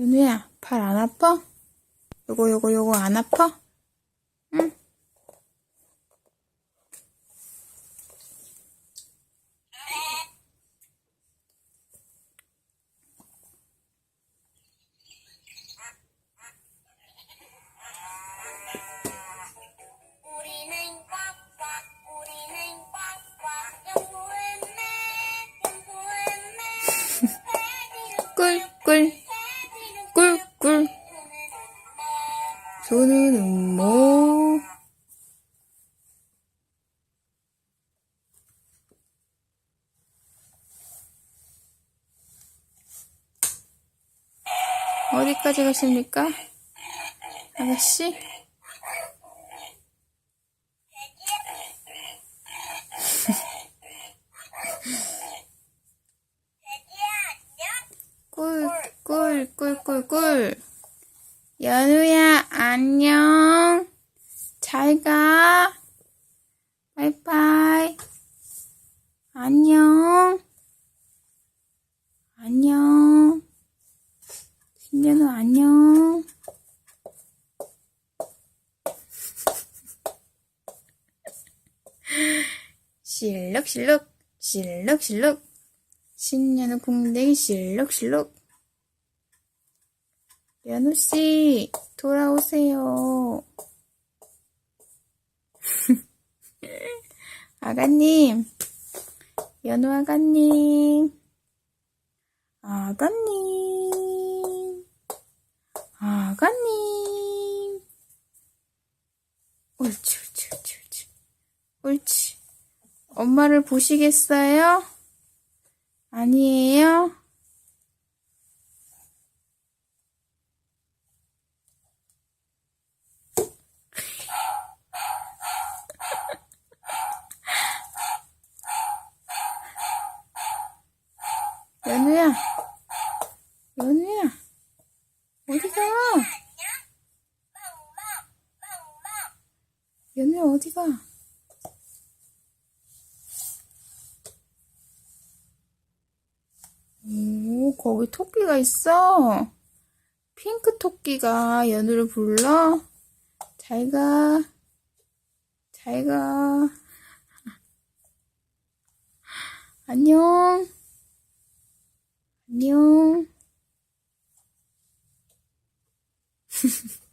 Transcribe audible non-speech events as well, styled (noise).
연우야, 팔 안 아파? 요거, 요거, 요거 안 아파? 응? 꿀꿀, (laughs) 꿀꿀. 손은 음모. 어디까지 가십니까? 아가씨? 꿀, 꿀, 꿀, 꿀, 꿀. 연우야, 안녕. 잘 가. 바이바이. 안녕. 안녕. 신연우, 안녕. 실룩실룩, 실룩실룩. 신년우 궁뎅이 실룩실룩. 연우씨, 돌아오세요. (laughs) 아가님, 연우 아가님, 아가님, 아가님. 옳지, 옳지, 옳지, 옳지. 옳지. 엄마를 보시겠어요? 아니에요? 연우야, 연우야, 어디가? 연우야, 어디가? 오, 거기 토끼가 있어. 핑크 토끼가 연우를 불러. 잘 가. 잘 가. (laughs) 안녕. 안녕. (laughs)